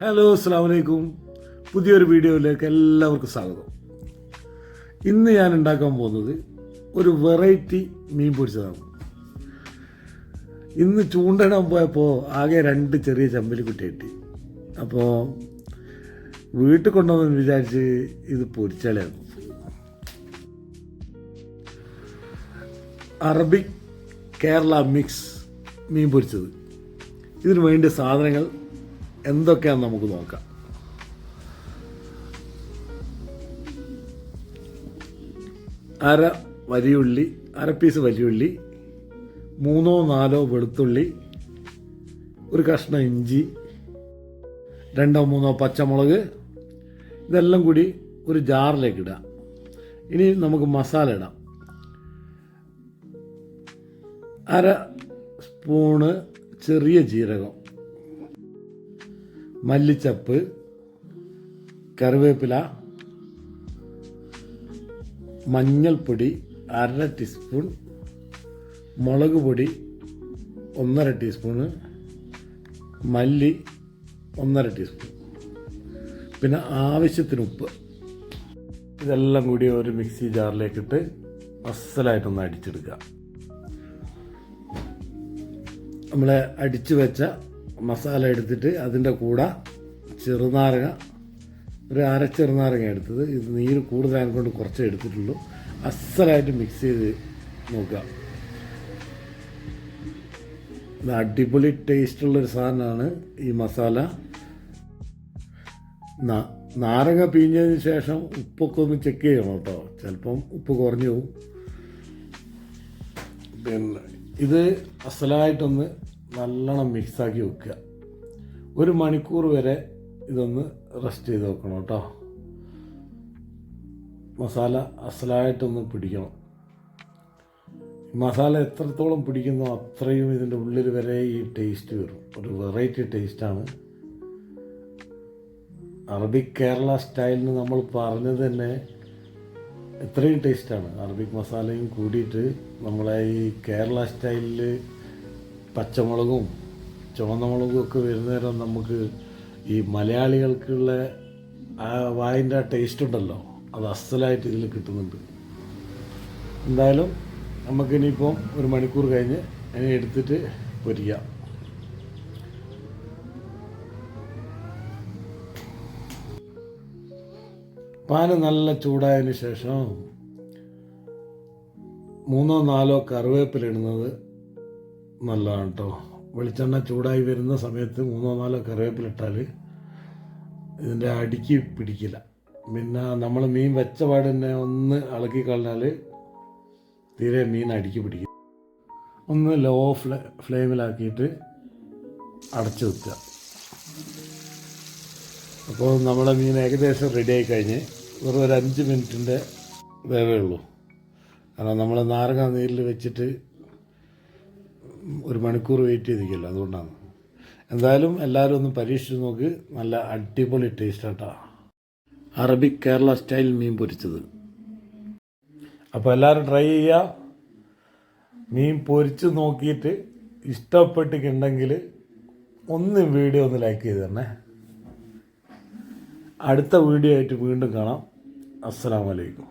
Hello അസ്സാം വലൈക്കും പുതിയൊരു വീഡിയോയിലേക്ക് എല്ലാവർക്കും സ്വാഗതം. ഇന്ന് ഞാൻ ഉണ്ടാക്കാൻ പോകുന്നത് ഒരു വെറൈറ്റി മീൻ പൊരിച്ചതാണ്. ഇന്ന് ചൂണ്ടയിടാൻ പോയപ്പോൾ ആകെ രണ്ട് ചെറിയ ചമ്പലി കുട്ടി. അപ്പോൾ വീട്ടിൽ കൊണ്ടുവന്നു വിചാരിച്ച് ഇത് പൊരിച്ചാലാണ് അറബിക് കേരള മിക്സ് മീൻ പൊരിച്ചത്. ഇതിനു വേണ്ട സാധനങ്ങൾ എന്തൊക്കെയാണെന്ന് നമുക്ക് നോക്കാം. അര വലിയുള്ളി അര പീസ് വലിയുള്ളി മൂന്നോ നാലോ വെളുത്തുള്ളി ഒരു കഷ്ണം ഇഞ്ചി രണ്ടോ മൂന്നോ പച്ചമുളക് ഇതെല്ലാം കൂടി ഒരു ജാറിലേക്ക് ഇടാം. ഇനി നമുക്ക് മസാല ഇടാം. അര സ്പൂണ് ചെറിയ ജീരകം. മല്ലിച്ചപ്പ് കറിവേപ്പില മഞ്ഞൾപ്പൊടി അര ടീസ്പൂൺ മുളക് പൊടി ഒന്നര ടീസ്പൂണ് മല്ലി ഒന്നര ടീസ്പൂൺ. പിന്നെ ആവശ്യത്തിന് ഉപ്പ്. ഇതെല്ലാം കൂടി ഒരു മിക്സി ജാറിലേക്കിട്ട് അസലായിട്ടൊന്ന് അടിച്ചെടുക്കുക. നമ്മളെ അടിച്ചു വെച്ച മസാല എടുത്തിട്ട് അതിന്റെ കൂടെ ചെറുനാരങ്ങ ഒരു അര ചെറുനാരങ്ങ എടുത്തത്. ഇത് നീര് കൂടുതലായത് കൊണ്ട് കുറച്ചേ എടുത്തിട്ടുള്ളൂ. അസലായിട്ട് മിക്സ് ചെയ്ത് നോക്കുക. ഇത് അടിപൊളി ടേസ്റ്റുള്ളൊരു സാധനമാണ് ഈ മസാല. നാരങ്ങ പിഴിഞ്ഞതിന് ശേഷം ഉപ്പൊക്കെ ഒന്ന് ചെക്ക് ചെയ്യണം കേട്ടോ. ചിലപ്പം ഉപ്പ് കുറഞ്ഞു പോകും. പിന്നെ ഇത് അസലായിട്ടൊന്ന് നല്ലോണം മിക്സാക്കി വെക്കുക. ഒരു മണിക്കൂർ വരെ ഇതൊന്ന് റെസ്റ്റ് ചെയ്ത് വെക്കണം കേട്ടോ. മസാല അസലായിട്ടൊന്ന് പിടിക്കണം. മസാല എത്രത്തോളം പിടിക്കുന്നോ അത്രയും ഇതിന്റെ ഉള്ളിൽ വരെ ഈ ടേസ്റ്റ് വരും. ഒരു വെറൈറ്റി ടേസ്റ്റാണ് അറബിക് കേരള സ്റ്റൈലിന് നമ്മൾ പറഞ്ഞത് തന്നെ ഇത്രയും ടേസ്റ്റാണ് അറബിക് മസാലയും കൂടിയിട്ട് നമ്മളെ ഈ കേരള സ്റ്റൈലിൽ പച്ചമുളകും ചുവന്ന മുളകും ഒക്കെ വരുന്നേരം നമുക്ക് ഈ മലയാളികൾക്കുള്ള ആ വായിന്റെ ആ ടേസ്റ്റ് ഉണ്ടല്ലോ. അത് അസലായിട്ട് ഇതിൽ കിട്ടുന്നുണ്ട്. എന്തായാലും നമുക്കിനിയിപ്പം ഒരു മണിക്കൂർ കഴിഞ്ഞ് അതിനെ എടുത്തിട്ട് പൊരിക്കാം. പാന് നല്ല ചൂടായതിനു ശേഷം മൂന്നോ നാലോ കറിവേപ്പില ഇടുന്നത് നല്ലതാണ് കേട്ടോ വെളിച്ചെണ്ണ ചൂടായി വരുന്ന സമയത്ത് മൂന്നോ നാലോ കറിവേപ്പിലിട്ടാൽ ഇതിന്റെ അടിക്ക് പിടിക്കില്ല. പിന്നെ നമ്മൾ മീൻ വെച്ച പാട് തന്നെ ഒന്ന് ഇളക്കി കളഞ്ഞാൽ തീരെ മീൻ അടിക്ക് പിടിക്കും ഒന്ന് ലോ ഫ്ലേ ഫ്ലെയിമിലാക്കിയിട്ട് അടച്ചു വെക്കുക. അപ്പോൾ നമ്മുടെ മീൻ ഏകദേശം റെഡി ആയി കഴിഞ്ഞ് വെറും ഒരു അഞ്ച് മിനിറ്റിന്റെ വേവേ ഉള്ളൂ. കാരണം നമ്മൾ നാരങ്ങ നീരിൽ വെച്ചിട്ട് ഒരു മണിക്കൂർ വെയിറ്റ് ചെയ്തിരിക്കുമല്ലോ അതുകൊണ്ടാണ്. എന്തായാലും എല്ലാവരും ഒന്ന് പരീക്ഷിച്ച് നോക്ക്. നല്ല അടിപൊളി ടേസ്റ്റ് ആട്ടാ. അറബിക് കേരള സ്റ്റൈൽ മീൻ പൊരിച്ചത്. അപ്പോൾ എല്ലാവരും ട്രൈ ചെയ്യുക മീൻ പൊരിച്ച് നോക്കിയിട്ട് ഇഷ്ടപ്പെട്ടിട്ടുണ്ടെങ്കിൽ ഒന്ന് വീഡിയോ ഒന്ന് ലൈക്ക് ചെയ്ത് തരണേ. അടുത്ത വീഡിയോ ആയിട്ട് വീണ്ടും കാണാം. അസ്സലാമലൈക്കും